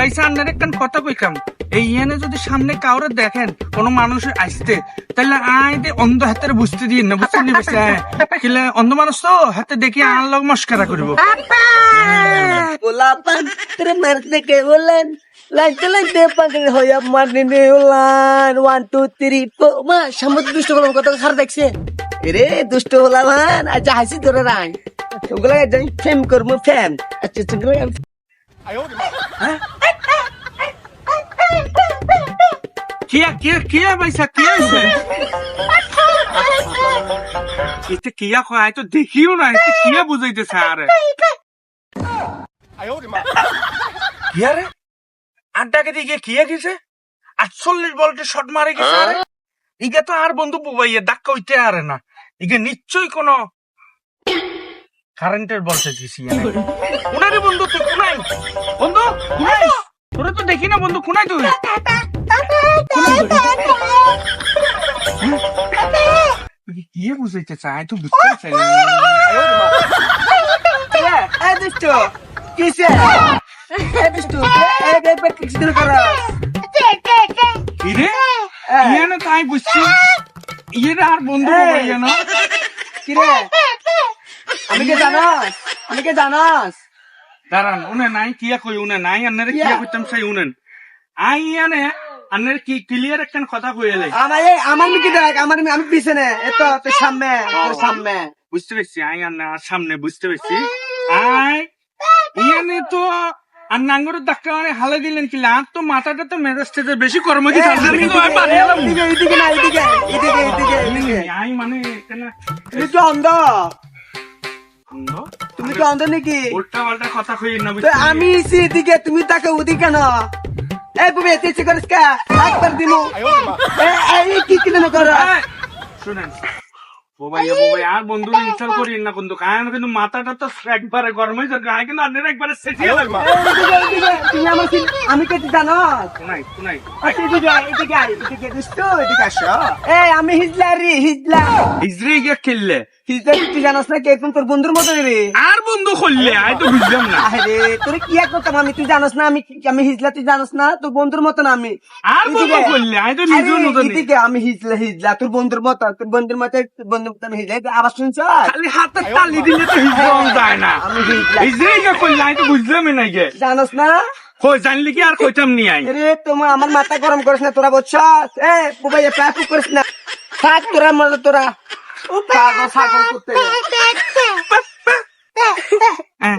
ভাই সামনের একখান কথা কইতাম? এই ইয়ানে যদি সামনে কাউরে দেখেন কোন মানুষ আসতে তাহলে আই দে অন্ধ হাতের বুঝতে দিন না বুঝতে নি বেশি কিলে অন্ধ মানুষ তো হাতে দেখি আন লগ মস্কারা করব। termerte que volan. Lante lante পাগল হইয়া মারনি নে ওয়ান টু থ্রি ফোর মা সামুদ দুষ্ট হলাম কত খার দেখছে। এরে দুষ্ট হলাম মান আচ্ছা হাসি ধরে ওগুলা যাই ফেম করব ফেম আচ্ছা সেগুলো কিয়া কিয়া কিয়া ভাইসা কিয়া হইছে এতে কিয়া কয় তো দেখিও না এতে কিয়া বুঝাইতেছে আরে কিয়া রে আড্ডাকে দিকে কিয়া গেছে আটচল্লিশ বলটে শট মারে গেছে আরে ইগে তো আর বন্ধু বুবাইয়ে ডাক্কা হইতে আরে না। ইগে নিশ্চয়ই কোন কারেন্টের বলতে দিছি কোনারে বন্ধু তুই কোনাই বন্ধু কোনাই তোরে তো দেখি না বন্ধু কোনাই তুই? কি বুঝাইতে চাই তুই বুঝতে চাই দুষ্ট কিসে দুষ্ট পেট কিছু ধরে করা ইরে ইয়ানে তাই বুঝছি ইয়ের আর বন্ধু। বুবাইয়া কিরে আমি কে জানাস আমি কে জানাস দাঁড়ান উনে নাই কিয়া কই উনে নাই আন্নারে কিয়া? কইতাম সেই উনেন আই ইয়ানে কি ক্লিয়ার কথা আমার মিকি দেখ আমার আমি পিছনে এত তোর সামনে তোর সামনে। বুঝতে পেরেছি আই আর সামনে বুঝতে পেরেছি। আই ইয়ানে তো আর ধাক্কা মানে হালে দিলেন কি আর তো মাথাটা তো মেজাজটা বেশি কর্ম কি আমি না, মানে তুমি কি অন্ধ। তুমি কি অন্ধ নাকি? উল্টা পাল্টা কথা কই না তো আমি এদিকে তুমি তাকে ওদিকে কেন এই এতে ইচ্ছে করিস কা? একবার দিমু। এই, এই কি কিনে করো? শুনেন। বোবাইয়া বোবাই আর বন্ধু ইনস্টল করি না কিন্তু। কায়ন কিন্তু মাথাটা তো একবারে গরম হয়ে যায় গায়ে কিন্তু আপনার একবারে সেটিয়ে লাগবে। তুমি আমার কি আমি কে জানো? শোনাই শোনাই। আচ্ছা, এদিকে আয়, এদিকে আয়, এদিকে দুষ্টু, এদিকে আসো। এই আমি হিজলা রে হিজলা। ইজরে গিয়ে খেললে। হিজলা তুই জানাস না কে? কোন তোর বন্ধুর মতো রে। আর বন্ধু করলে? আই তো বুঝলাম না। আরে তোর কি এক করতাম আমি? তুই জানাস না আমি আমি হিজলা তুই জানাস না? তোর বন্ধুর মতো না আমি। আর বন্ধু করলে? আই তো মতো নেই এদিকে আমি হিজলা হিজলা তোর বন্ধুর মতো তোর বন্ধুর মতো তোর বন্ধুর মতো আমি হিজলা। আবার শুনছ? খালি হাতে তালি দিলে তো হিজড়াও যায় না। আমি হিজলা। গিয়ে করলে আই তো বুঝলামই না গে জানাস না? কই জানলি কি আর কইতাম নি আই? আরে তোমার আমার মাথা গরম করিস না তোরা বলছ? এ বুবাই প্যাপ করিস না। থাক তোরা মজা তোরা। পাগল করতে। হ্যাঁ,